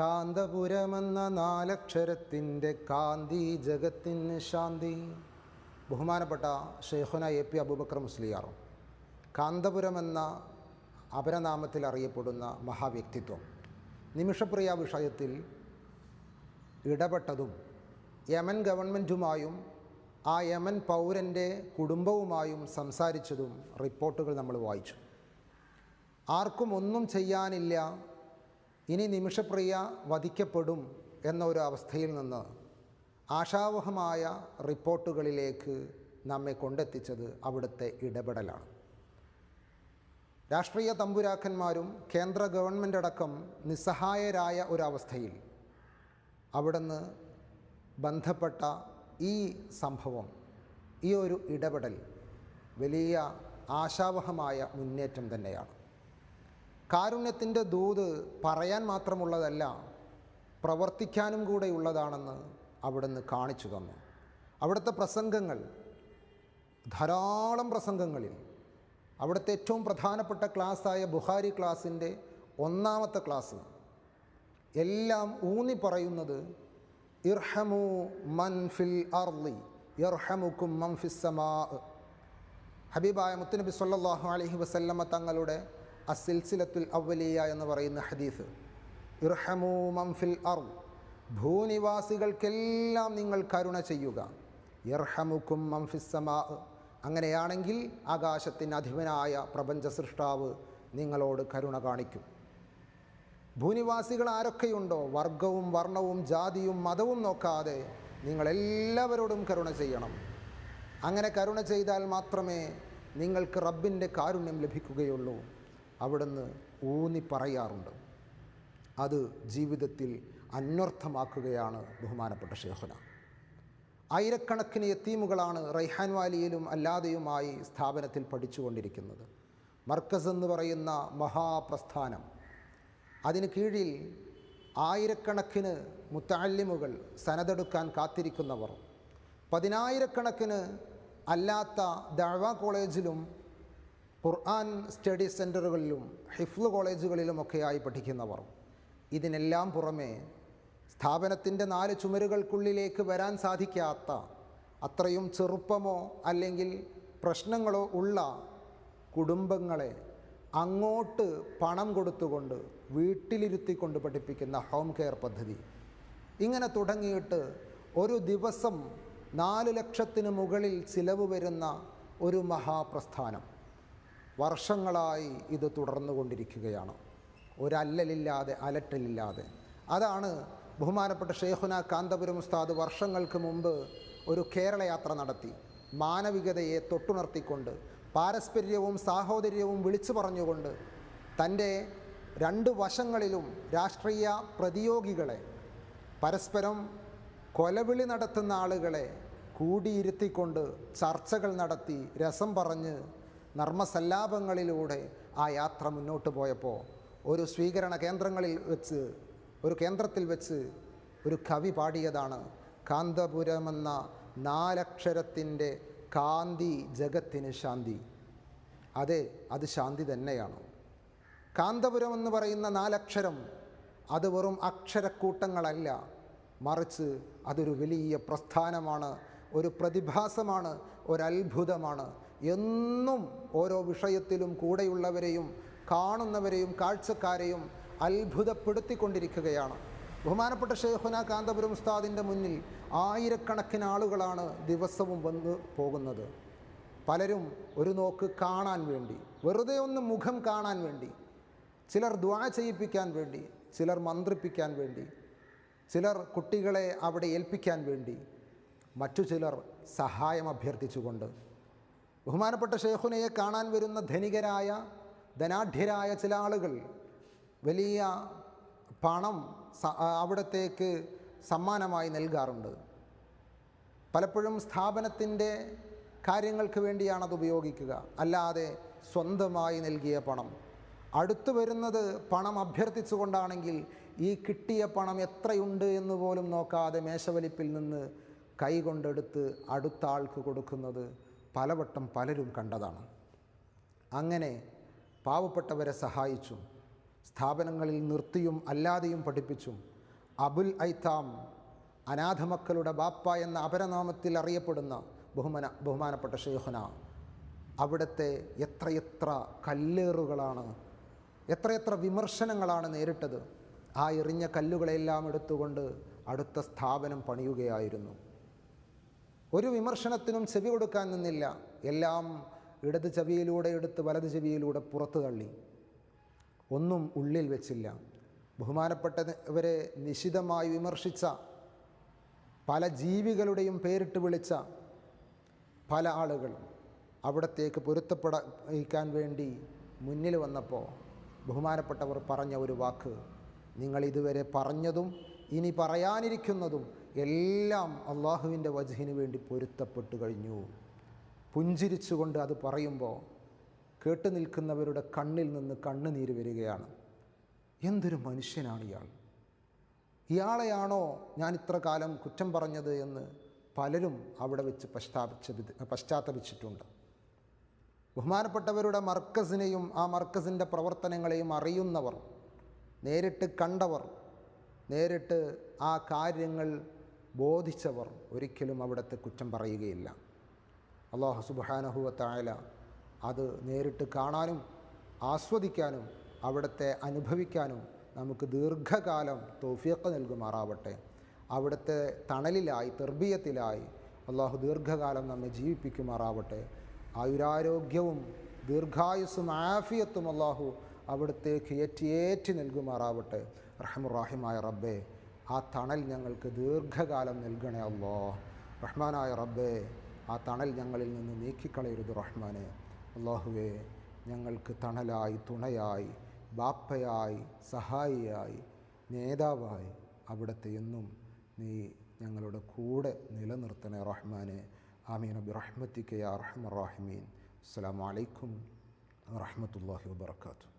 കാന്തപുരമെന്ന നാലക്ഷരത്തിന്റെ കാന്തി ജഗത്തിന് ശാന്തി. ബഹുമാനപ്പെട്ട ഷെയ്ഖുന A P Abubakar Musliyar കാന്തപുരമെന്ന അപരനാമത്തിൽ അറിയപ്പെടുന്ന മഹാവ്യക്തിത്വം. നിമിഷപ്രിയ വിഷയത്തിൽ ഇടപെട്ടതും യമൻ ഗവൺമെന്റുമായും ആ യമൻ പൗരന്റെ കുടുംബവുമായും സംസാരിച്ചതും റിപ്പോർട്ടുകൾ നമ്മൾ വായിച്ചു. ആർക്കും ഒന്നും ചെയ്യാനില്ല ഇനി നിമിഷപ്രിയ വധിക്കപ്പെടും എന്ന ഒരു അവസ്ഥയിൽ നിന്ന് ആശാവഹമായ റിപ്പോർട്ടുകളിലേക്ക് നമ്മെ കൊണ്ടെത്തിച്ചത് അവിടുത്തെ ഇടപെടലാണ്. രാഷ്ട്രീയ തമ്പുരാക്കന്മാരും കേന്ദ്ര ഗവൺമെന്റ് അടക്കം നിസ്സഹായരായ ഒരവസ്ഥയിൽ അവിടുന്ന് ബന്ധപ്പെട്ട ഈ സംഭവം ഈ ഒരു ഇടപെടൽ വലിയ ആശാവഹമായ മുന്നേറ്റം തന്നെയാണ്. കാരുണ്യത്തിന്റെ ദൂത് പറയാൻ മാത്രമുള്ളതല്ല പ്രവർത്തിക്കാനും കൂടെ ഉള്ളതാണെന്ന് അവിടുന്ന് കാണിച്ചു തന്നു. അവിടുത്തെ പ്രസംഗങ്ങൾ ധാരാളം പ്രസംഗങ്ങളിൽ അവിടുത്തെ ഏറ്റവും പ്രധാനപ്പെട്ട ക്ലാസ്സായ ബുഹാരി ക്ലാസ്സിന്റെ ഒന്നാമത്തെ ക്ലാസ്. എല്ലാം ഊന്നി പറയുന്നത് ഇർഹമു മൻ ഫിൽ അർലി ഇർഹമുക്കും മൻ ഫിസ്സമാ ഹബീബായ മുത്തുനബി സല്ലാഹു അലഹി വസല്ലമ്മ തങ്ങളുടെ അസിൽസിലത്തുൽ അവലിയ എന്ന് പറയുന്ന ഹദീസ്. ഇർഹമു മൻ ഫിൽ അർ ഭൂനിവാസികൾക്കെല്ലാം നിങ്ങൾ കരുണ ചെയ്യുക. ഇർഹമുക്കും മംഫിസമാ അങ്ങനെയാണെങ്കിൽ ആകാശത്തിന് അധിപനായ പ്രപഞ്ച സൃഷ്ടാവ് നിങ്ങളോട് കരുണ കാണിക്കും. ഭൂനിവാസികൾ ആരൊക്കെയുണ്ടോ വർഗവും വർണവും ജാതിയും മതവും നോക്കാതെ നിങ്ങളെല്ലാവരോടും കരുണ ചെയ്യണം. അങ്ങനെ കരുണ ചെയ്താൽ മാത്രമേ നിങ്ങൾക്ക് റബ്ബിന്റെ കാരുണ്യം ലഭിക്കുകയുള്ളൂ. അവിടുന്ന് ഊന്നി പറയാറുണ്ട്. അത് ജീവിതത്തിൽ അന്വർത്ഥമാക്കുകയാണ് ബഹുമാനപ്പെട്ട ഷേഖുന. ആയിരക്കണക്കിന് എത്തീമുകളാണ് റൈഹാൻ വാലിയിലും അല്ലാതെയുമായി സ്ഥാപനത്തിൽ പഠിച്ചുകൊണ്ടിരിക്കുന്നത്. മർക്കസ് എന്ന് പറയുന്ന മഹാപ്രസ്ഥാനം. അതിന് കീഴിൽ ആയിരക്കണക്കിന് മുത്താലിമുകൾ സനതെടുക്കാൻ കാത്തിരിക്കുന്നവർ. പതിനായിരക്കണക്കിന് അല്ലാത്ത ദഴവ കോളേജിലും ഖുർആൻ സ്റ്റഡി സെന്ററുകളിലും ഹിഫ്ല് കോളേജുകളിലുമൊക്കെയായി പഠിക്കുന്നവർ ഇതിനെല്ലാം പുറമേ സ്ഥാപനത്തിന്റെ നാല് ചുമരുകൾക്കുള്ളിലേക്ക് വരാൻ സാധിക്കാത്ത അത്രയും ചെറുപ്പമോ അല്ലെങ്കിൽ പ്രശ്നങ്ങളോ ഉള്ള കുടുംബങ്ങളെ അങ്ങോട്ട് പണം കൊടുത്തുകൊണ്ട് വീട്ടിലിരുത്തിക്കൊണ്ട് പഠിപ്പിക്കുന്ന ഹോം കെയർ പദ്ധതി. ഇങ്ങനെ തുടങ്ങിയിട്ട് ഒരു ദിവസം നാല് ലക്ഷത്തിന് മുകളിൽ ചിലവ് വരുന്ന ഒരു മഹാപ്രസ്ഥാനം. വർഷങ്ങളായി ഇത് തുടർന്നു കൊണ്ടിരിക്കുകയാണ് ഒരല്ലലില്ലാതെ അലട്ടലില്ലാതെ. അതാണ് ബഹുമാനപ്പെട്ട ഷെയ്ഖുന കാന്തപുരം ഉസ്താദ് വർഷങ്ങൾക്ക് മുമ്പ് ഒരു കേരള യാത്ര നടത്തി. മാനവികതയെ തൊട്ടുണർത്തിക്കൊണ്ട് പാരസ്പര്യവും സാഹോദര്യവും വിളിച്ചു പറഞ്ഞുകൊണ്ട് തന്റെ രണ്ട് വശങ്ങളിലും രാഷ്ട്രീയ പ്രതിയോഗികളെ പരസ്പരം കൊലവിളി നടത്തുന്ന ആളുകളെ കൂടിയിരുത്തിക്കൊണ്ട് ചർച്ചകൾ നടത്തി രസം പറഞ്ഞ് നർമ്മസല്ലാപങ്ങളിലൂടെ ആ യാത്ര മുന്നോട്ട് പോയപ്പോൾ ഒരു സ്വീകരണ കേന്ദ്രങ്ങളിൽ വെച്ച് ഒരു കേന്ദ്രത്തിൽ വെച്ച് ഒരു കവി പാടിയതാണ് കാന്തപുരമെന്ന നാലക്ഷരത്തിന്റെ കാന്തി ജഗത്തിന് ശാന്തി. അതെ അത് ശാന്തി തന്നെയാണ്. കാന്തപുരം എന്ന് പറയുന്ന നാലക്ഷരം അത് വെറും അക്ഷരക്കൂട്ടങ്ങളല്ല മറിച്ച് അതൊരു വലിയ പ്രസ്ഥാനമാണ് ഒരു പ്രതിഭാസമാണ് ഒരത്ഭുതമാണ്. എന്നും ഓരോ വിഷയത്തിലും കൂടെയുള്ളവരെയും കാണുന്നവരെയും കാഴ്ചക്കാരെയും അത്ഭുതപ്പെടുത്തിക്കൊണ്ടിരിക്കുകയാണ്. ബഹുമാനപ്പെട്ട ഷെയ്ഖുന കാന്തപുരം ഉസ്താദിന്റെ മുന്നിൽ ആയിരക്കണക്കിന് ആളുകളാണ് ദിവസവും വന്ന് പോകുന്നത്. പലരും ഒരു നോക്ക് കാണാൻ വേണ്ടി വെറുതെ ഒന്ന് മുഖം കാണാൻ വേണ്ടി ചിലർ ദ്വാ ചെയ്യിപ്പിക്കാൻ വേണ്ടി ചിലർ മന്ത്രിപ്പിക്കാൻ വേണ്ടി ചിലർ കുട്ടികളെ അവിടെ ഏൽപ്പിക്കാൻ വേണ്ടി മറ്റു ചിലർ സഹായം അഭ്യർത്ഥിച്ചുകൊണ്ട് ബഹുമാനപ്പെട്ട ഷെയ്ഖുനയെ കാണാൻ വരുന്ന ധനികരായ ധനാഢ്യരായ ചില ആളുകൾ വലിയ പണം അവിടത്തേക്ക് സമ്മാനമായി നൽകാറുണ്ട്. പലപ്പോഴും സ്ഥാപനത്തിന്റെ കാര്യങ്ങൾക്ക് വേണ്ടിയാണ് അത് ഉപയോഗിക്കുക. അല്ലാതെ സ്വന്തമായി നൽകിയ പണം. അടുത്തു വരുന്നത് പണം അഭ്യർത്ഥിച്ചുകൊണ്ടാണെങ്കിൽ ഈ കിട്ടിയ പണം എത്രയുണ്ട് എന്ന് പോലും നോക്കാതെ മേശവലിപ്പിൽ നിന്ന് കൈകൊണ്ടെടുത്ത് അടുത്ത ആൾക്ക് കൊടുക്കുന്നത് പലവട്ടം പലരും കണ്ടതാണ്. അങ്ങനെ പാവപ്പെട്ടവരെ സഹായിച്ചും സ്ഥാപനങ്ങളിൽ നിർത്തിയും അല്ലാതെയും പഠിപ്പിച്ചും അബുൽ ഐത്താം അനാഥമക്കളുടെ ബാപ്പ എന്ന അപരനാമത്തിൽ അറിയപ്പെടുന്ന ബഹുമന ബഹുമാനപ്പെട്ട ഷെയ്ഖുന അവിടുത്തെ എത്രയെത്ര കല്ലേറുകളാണ് എത്രയെത്ര വിമർശനങ്ങളാണ് നേരിട്ടത്. ആ എറിഞ്ഞ കല്ലുകളെല്ലാം എടുത്തുകൊണ്ട് അടുത്ത സ്ഥാപനം പണിയുകയായിരുന്നു. ഒരു വിമർശനത്തിനും ചെവി കൊടുക്കാൻ നിന്നില്ല. എല്ലാം ഇടത് ചെവിയിലൂടെ എടുത്ത് വലത് ചെവിയിലൂടെ പുറത്തു തള്ളി. ഒന്നും ഉള്ളിൽ വെച്ചില്ല. ബഹുമാനപ്പെട്ടവരെ നിശിതമായി വിമർശിച്ച പല ജീവികളുടെയും പേരിട്ട് വിളിച്ച പല ആളുകൾ അവിടത്തേക്ക് പൊരുത്തപ്പെടാൻ വേണ്ടി മുന്നിൽ വന്നപ്പോൾ ബഹുമാനപ്പെട്ടവർ പറഞ്ഞ ഒരു വാക്ക് നിങ്ങൾ ഇതുവരെ പറഞ്ഞതും ഇനി പറയാനിരിക്കുന്നതും എല്ലാം അള്ളാഹുവിന്റെ വജഹിന് വേണ്ടി പൊരുത്തപ്പെട്ടു കഴിഞ്ഞു. പുഞ്ചിരിച്ചുകൊണ്ട് അത് പറയുമ്പോൾ കേട്ടു നിൽക്കുന്നവരുടെ കണ്ണിൽ നിന്ന് കണ്ണുനീര് വരികയാണ്. എന്തൊരു മനുഷ്യനാണ് ഇയാൾ. ഇയാളെയാണോ ഞാൻ ഇത്ര കാലം കുറ്റം പറഞ്ഞത് എന്ന് പലരും അവിടെ വെച്ച് പശ്ചാത്തപിച്ച പശ്ചാത്തപിച്ചിട്ടുണ്ട്. ബഹുമാനപ്പെട്ടവരുടെ മർക്കസിനെയും ആ മർക്കസിന്റെ പ്രവർത്തനങ്ങളെയും അറിയുന്നവർ നേരിട്ട് കണ്ടവർ നേരിട്ട് ആ കാര്യങ്ങൾ ബോധിച്ചവർ ഒരിക്കലും അവിടുത്തെ കുറ്റം പറയുകയില്ല. അള്ളാഹു സുബാനഹുവത്തായ അത് നേരിട്ട് കാണാനും ആസ്വദിക്കാനും അവിടുത്തെ അനുഭവിക്കാനും നമുക്ക് ദീർഘകാലം തോഫിയൊക്കെ നൽകുമാറാവട്ടെ. അവിടുത്തെ തണലിലായി തെർബീയത്തിലായി അള്ളാഹു ദീർഘകാലം നമ്മെ ജീവിപ്പിക്കുമാറാവട്ടെ. ആയുരാരോഗ്യവും ദീർഘായുസ്സും ആഫിയത്തും അള്ളാഹു അവിടുത്തേക്ക് ഏറ്റിയേറ്റി നൽകുമാറാവട്ടെ. റഹമുറാഹിമായ റബ്ബേ ആ തണൽ ഞങ്ങൾക്ക് ദീർഘകാലം നൽകണേ അല്ലോ. റഹ്മാനായ റബ്ബേ ആ തണൽ ഞങ്ങളിൽ നിന്ന് നീക്കിക്കളയരുത് റഹ്മാനെ. അള്ളാഹുവേ ഞങ്ങൾക്ക് തണലായി തുണയായി ബാപ്പയായി സഹായിയായി നേതാവായി അവിടുത്തെ എന്നും നീ ഞങ്ങളുടെ കൂടെ നിലനിർത്തണേ റഹ്മാനെ. ആമീൻ. അബി റഹ്മത്തിക്കയാ റഹ്മ റാഹിമീൻ അസ്സാം വലൈക്കും വറഹമത്തല്ലാഹി വാബർക്കാത്തു